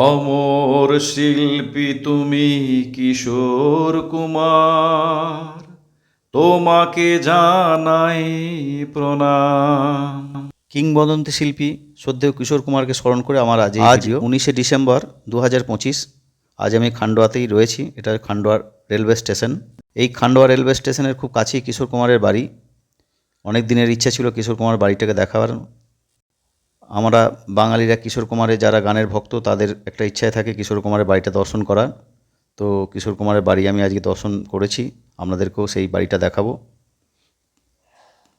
অমর শিল্পী তুমি কিশোর কুমার তোমাকে জানাই প্রণাম। কিংবদন্তি শিল্পী শ্রদ্ধেয় কিশোর কুমারকে স্মরণ করে আমার আজ আজ উনিশে ডিসেম্বর দু হাজার পঁচিশ আজ আমি খান্ডোয়াতেই রয়েছি এটা খান্ডোয়ার রেলওয়ে স্টেশন। এই খান্ডোয়া রেলওয়ে স্টেশনের খুব কাছেই কিশোর কুমারের বাড়ি। অনেক দিনের ইচ্ছা ছিল কিশোর কুমার বাড়িটাকে দেখাবার আমরা বাঙালিরা কিশোর কুমারের যারা গানের ভক্ত, তাদের একটা ইচ্ছায় থাকে কিশোর কুমারের বাড়িটা দর্শন করার। তো কিশোর কুমারের বাড়ি আমি আজকে দর্শন করেছি। আপনাদেরকেও সেই বাড়িটা দেখাবো।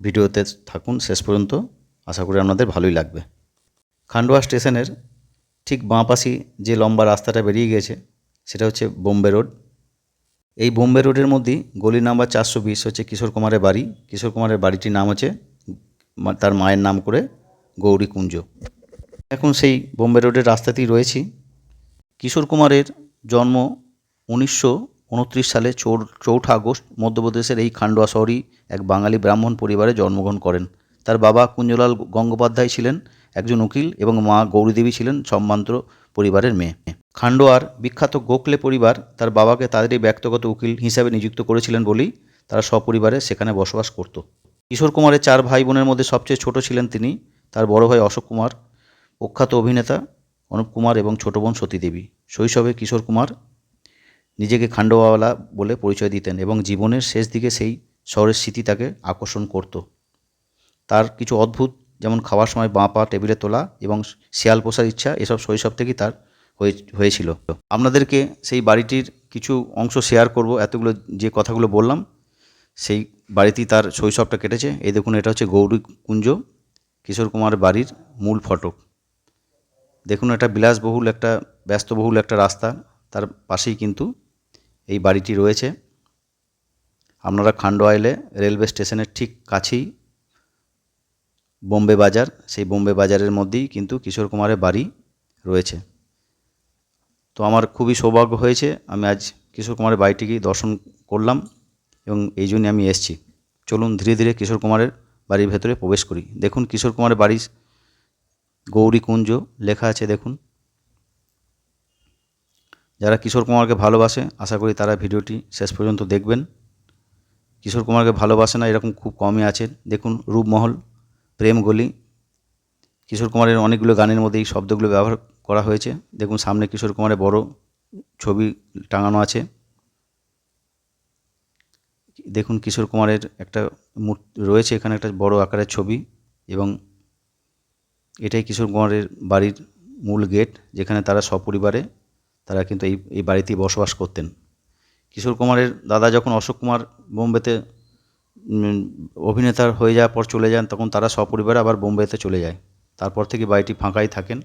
ভিডিওতে থাকুন শেষ পর্যন্ত। আশা করি আপনাদের ভালোই লাগবে। খান্ডোয়া স্টেশনের ঠিক বাঁ পাশে যে লম্বা রাস্তাটা বেরিয়ে গেছে সেটা হচ্ছে বোম্বে রোড। এই বোম্বে রোডের মধ্যেই গলি নাম্বার চারশো বিশ হচ্ছে কিশোর কুমারের বাড়ি। কিশোর কুমারের বাড়িটির নাম হচ্ছে, তার মায়ের নাম করে গৌরী কুঞ্জ এখন সেই বোম্বে রোডের রাস্তাতেই রয়েছি। কিশোর কুমারের জন্ম উনিশশো উনত্রিশ সালে চৌঠা আগস্ট, মধ্যপ্রদেশের এই খান্ডোয়া শহরই এক বাঙালি ব্রাহ্মণ পরিবারে জন্মগ্রহণ করেন। তার বাবা কুঞ্জলাল গঙ্গোপাধ্যায় ছিলেন, একজন উকিল এবং মা গৌরীদেবী ছিলেন সম্ভ্রান্ত পরিবারের মেয়ে। খান্ডোয়ার বিখ্যাত গোখলে পরিবার তার বাবাকে তাদেরই ব্যক্তিগত উকিল হিসাবে নিযুক্ত করেছিলেন বলেই তারা সপরিবারে সেখানে বসবাস করত। কিশোর কুমারের চার ভাই বোনের মধ্যে সবচেয়ে ছোট ছিলেন তিনি। তার বড় ভাই অশোক কুমার, প্রখ্যাত অভিনেতা অনুপ কুমার এবং ছোট বোন সতী দেবী। শৈশবে কিশোর কুমার নিজেকে খান্ডোয়াওয়ালা বলে পরিচয় দিতেন এবং জীবনের শেষ দিকে সেই শহরের স্মৃতি তাকে আকর্ষণ করত। তার কিছু অদ্ভুত, যেমন খাওয়ার সময় বাঁ পা টেবিলে তোলা এবং শিয়াল পোষার ইচ্ছা, এসব শৈশব থেকেই তার হয়ে, হয়েছিল। আপনাদেরকে সেই বাড়িটির কিছু অংশ শেয়ার করব, এতগুলো যে কথাগুলো বললাম, সেই বাড়িতেই তার শৈশবটা কেটেছে। এই দেখুন, এটা হচ্ছে গৌরী কুঞ্জ। কিশোর কুমার বাড়ির মূল ফটক। দেখুন এটা বিলাসবহুল একটা, ব্যস্তবহুল একটা রাস্তা। তার পাশেই কিন্তু এই বাড়িটি রয়েছে। আপনারা খান্ডোয়া এলে রেলওয়ে স্টেশনের ঠিক কাছেই বোম্বে বাজার, সেই বোম্বে বাজারের মধ্যেই কিন্তু কিশোর কুমারের বাড়ি রয়েছে। তো আমার খুবই সৌভাগ্য হয়েছে, আমি আজ কিশোর কুমারের বাড়িটিকেই দর্শন করলাম এবং এই জন্যে আমি এসেছি। চলুন ধীরে ধীরে কিশোর কুমারের বাড়ির ভেতরে প্রবেশ করি। দেখুন কিশোর কুমারের বাড়ি, গৌরী কুঞ্জ লেখা আছে, দেখুন। যারা কিশোর কুমারকে ভালোবাসে, আশা করি তারা ভিডিওটি শেষ পর্যন্ত দেখবেন। কিশোর কুমারকে ভালোবাসে না, এরকম খুব কমই আছে। দেখুন রূপমহল, প্রেম গলি। কিশোর কুমারের অনেকগুলো গানের মধ্যে এই শব্দগুলো ব্যবহার করা হয়েছে। দেখুন সামনে কিশোর কুমারের বড় ছবি টাঙানো আছে। দেখুন কিশোর কুমারের একটা মূর্তি, রয়েছে এখানে একটা বড় আকারের ছবি এবং এটাই কিশোর কুমারের বাড়ির মূল গেট যেখানে তারা সপরিবারে তারা কিন্তু এই এই বাড়িতেই বসবাস করতেন। কিশোর কুমারের দাদা যখন অশোক কুমার বোম্বেতে অভিনেতার হয়ে যাওয়ার পর চলে যান তখন তারা সপরিবারে আবার বোম্বেতে চলে যায়। তারপর থেকে বাড়িটি ফাঁকাই থাকেন।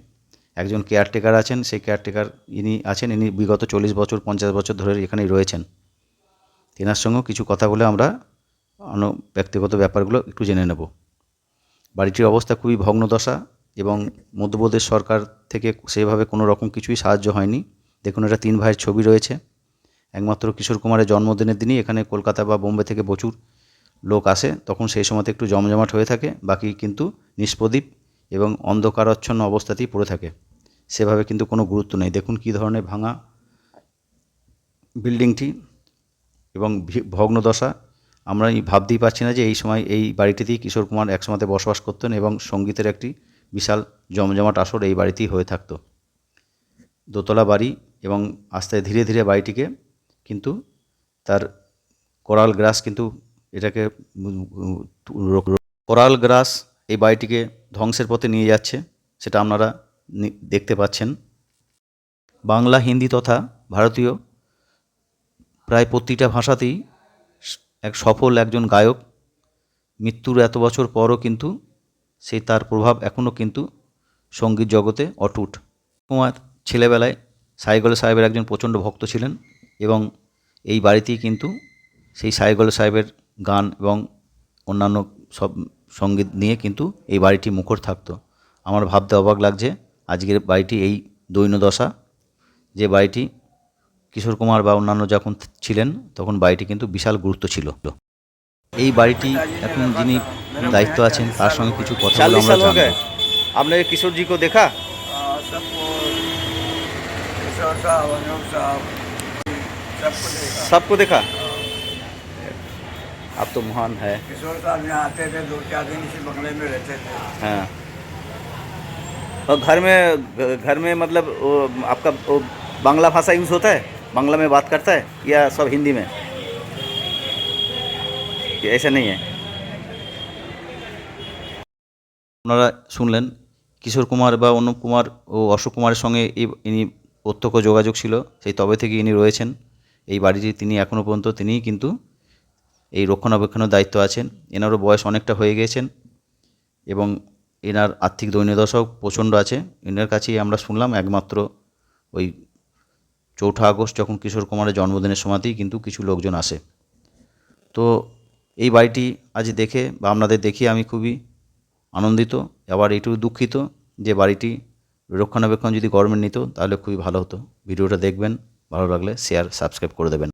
একজন কেয়ারটেকার আছেন, সেই কেয়ারটেকার ইনি আছেন, ইনি বিগত চল্লিশ বছর, পঞ্চাশ বছর ধরে এখানেই রয়েছেন। তেনার সঙ্গেও কিছু কথা বলে আমরা অন্য ব্যক্তিগত ব্যাপারগুলো একটু জেনে নেব। বাড়িটির অবস্থা খুবই ভগ্নদশা এবং মধ্যপ্রদেশ সরকার থেকে সেভাবে কোনো রকম কিছুই সাহায্য হয়নি। দেখুন, এটা তিন ভাইয়ের ছবি রয়েছে। একমাত্র কিশোর কুমারের জন্মদিনের দিনই এখানে কলকাতা বা বোম্বে থেকে প্রচুর লোক আসে। তখন সেই সময়তে একটু জমজমাট হয়ে থাকে, বাকি কিন্তু নিষ্প্রদীপ এবং অন্ধকারাচ্ছন্ন অবস্থাতেই পড়ে থাকে। সেভাবে কিন্তু কোনো গুরুত্ব নেই। দেখুন কী ধরনের ভাঙা বিল্ডিংটি। এবং ভগ্নদশা, আমরা এই ভাবতেই পারছি না যে এই সময় এই বাড়িটিতেই কিশোর কুমার একসমাতে বসবাস করতেন এবং সঙ্গীতের একটি বিশাল জমজমাট আসর এই বাড়িতেই হয়ে থাকতো। দোতলা বাড়ি এবং আস্তে ধীরে ধীরে বাড়িটিকে কিন্তু তার কোরাল গ্রাস কিন্তু এটাকে কোরাল গ্রাস এই বাড়িটিকে ধ্বংসের পথে নিয়ে যাচ্ছে, সেটা আপনারা দেখতে পাচ্ছেন। বাংলা, হিন্দি তথা ভারতীয় প্রায় প্রতিটা ভাষাতেই এক সফল একজন গায়ক মৃত্যুর এত বছর পরও কিন্তু সেই তার প্রভাব এখনও কিন্তু সংগীত জগতে অটুট। কুমার ছেলেবেলায় সাইগল সাহেবের একজন প্রচণ্ড ভক্ত ছিলেন এবং এই বাড়িতেই কিন্তু সেই সাইগল সাহেবের গান এবং অন্যান্য সব সংগীত নিয়ে কিন্তু এই বাড়িটি মুখর থাকতো। আমার ভাবতে অবাক লাগছে, আজকের বাড়িটি এই দৈন্যদশা যে বাড়িটি কিশোর কুমার বা অন্যান্য যখন ছিলেন তখন বাড়িটি কিন্তু বিশাল গুরুত্ব ছিল এই বাড়িটি এখন যিনি দায়িত্ব আছেন তার সঙ্গে কিছু কথা বলে चालीस আমরা साल हो জানবো गए आपने किशोर जी को देखा आ, सबको किशोर साहब अनूप साहब सबको देखा सबको देखा आप तो महान है किशोर साहब यहाँ आते थे दो चार दिन इसी बंगले में रहते थे हाँ और घर में घर में मतलब वो आपका वो बांग्ला भाषा यूज़ होता है बांग्ला में बात करता है या सब हिंदी में कि ऐसा नहीं है আপনারা শুনলেন কিশোর কুমার বা অনুপ কুমার ও অশোক কুমারের সঙ্গে এই- ইনি প্রত্যক্ষ যোগাযোগ ছিল সেই তবে থেকে ইনি রয়েছেন এই বাড়িটি তিনি এখনও পর্যন্ত তিনিই কিন্তু এই রক্ষণাবেক্ষণের দায়িত্ব আছেন এনারও বয়স অনেকটা হয়ে গিয়েছেন এবং এনার আর্থিক দৈন্যদশাও প্রচণ্ড আছে এনার কাছেই আমরা শুনলাম একমাত্র ওই চৌঠা আগস্ট যখন কিশোর কুমারের জন্মদিনের সময়তেই কিন্তু কিছু লোকজন আসে। তো এই বাড়িটি আজ দেখে বা আপনাদের দেখে আমি খুবই আনন্দিত, আবার এটু দুঃখিত যে বাড়িটি রক্ষণাবেক্ষণ যদি গভর্নমেন্ট নিত তাহলে খুবই ভালো হতো। ভিডিওটা দেখবেন, ভালো লাগলে শেয়ার সাবস্ক্রাইব করে দেবেন।